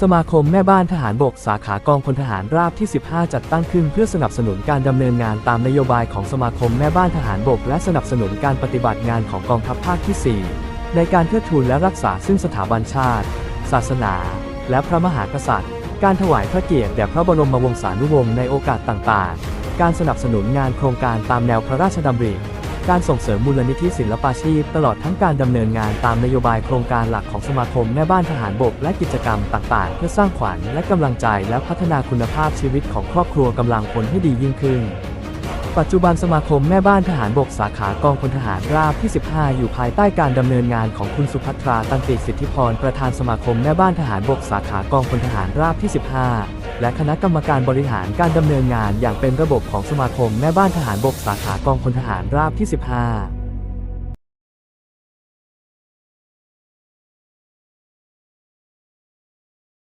สมาคมแม่บ้านทหารบกสาขากองพลทหารราบที่ 15 จัดตั้งขึ้นเพื่อสนับสนุนการดำเนินงานตามนโยบายของสมาคมแม่บ้านทหารบก และสนับสนุนการปฏิบัติงานของกองทัพภาคที่ 4 ในการเทิดทูนและรักษาซึ่งสถาบันชาติ ศาสนา และพระมหากษัตริย์ การถวายพระเกียรติแด่พระบรมวงศานุวงศ์ในโอกาสต่างๆ การสนับสนุนงานโครงการตามแนวพระราชดำริ การส่งเสริมมูลนิธิศิลปาชีพ ตลอดทั้งการดำเนินงานตามนโยบายโครงการหลักของสมาคมแม่บ้านทหารบกและกิจกรรมต่างๆ เพื่อสร้างขวัญและกำลังใจและพัฒนาคุณภาพชีวิตของครอบครัวกำลังพลให้ดียิ่งขึ้นปัจจุบันสมาคมแม่บ้านทหารบกสาขากองพลทหารราบที่ 15 อยู่ภายใต้การดำเนินงานของคุณสุภัทราตันติสิทธิพรประธานสมาคมแม่บ้านทหารบกสาขากองพลทหารราบที่ 15 และคณะกรรมการบริหารการดำเนินงานอย่างเป็นระบบของสมาคมแม่บ้านทหารบกสาขากองพลทหารราบที่ 15